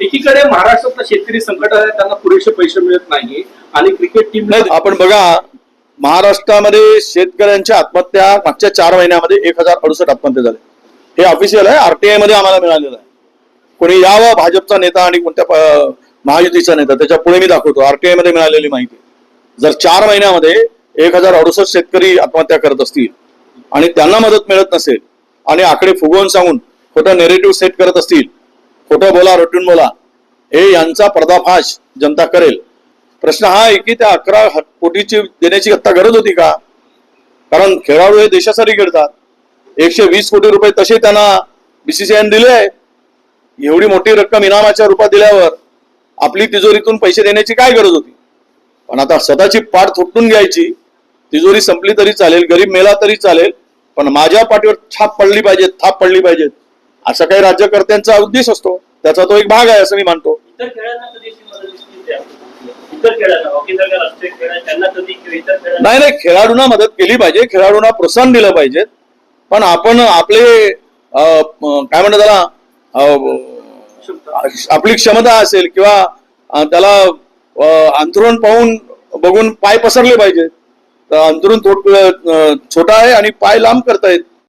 एकीकडे महाराष्ट्रातला शेतकरी संकट आहे त्यांना पुरेसे पैसे मिळत नाही आणि क्रिकेट टीम आपण बघा महाराष्ट्रामध्ये शेतकऱ्यांच्या आत्महत्या मागच्या चार महिन्यामध्ये एक हजार अडुसष्ट आत्महत्या झाल्या हे ऑफिशियल आहे आरटीआयमध्ये आम्हाला मिळालेलं आहे. कोणी यावं भाजपचा नेता आणि कोणत्या महायुतीचा नेता त्याच्या पुढे मी दाखवतो आरटीआयमध्ये मिळालेली माहिती. जर चार महिन्यामध्ये एक हजार अडुसष्ट शेतकरी आत्महत्या करत असतील आणि त्यांना मदत मिळत नसेल आणि आकडे फुगवून सांगून खोटं नेरेटिव्ह सेट करत असतील खोटं बोला रटून बोला. हे यांचा पर्दाफाश जनता करेल. प्रश्न हा आहे की त्या अकरा ह- कोटीची देण्याची आता गरज होती का? कारण खेळाडू हे देशासाठी खेळतात. एकशे वीस कोटी रुपये तसे त्यांना बीसीसीआयने दिले आहे. एवढी मोठी रक्कम इनामाच्या रूपात दिल्यावर आपली तिजोरीतून पैसे देण्याची काय गरज होती? पण आता स्वतःची पाठ थोपटून घ्यायची. तिजोरी संपली तरी चालेल गरीब मेला तरी चालेल पण माझ्या पाठीवर छाप पडली पाहिजे थाप पडली पाहिजेत. असा काही राज्यकर्त्यांचा उद्देश असतो. त्याचा तो एक भाग आहे असं मी मानतो. नाही नाही खेळाडूंना मदत केली पाहिजे. खेळाडूंना प्रोत्साहन दिलं पाहिजे. पण आपण आपले काय म्हणतात त्याला. आपली क्षमता असेल किंवा त्याला अं, अंथरुण पाहून बघून पाय पसरले पाहिजेत. तर अंथरुण थोड अं, छोटा आहे आणि पाय लांब करतायत.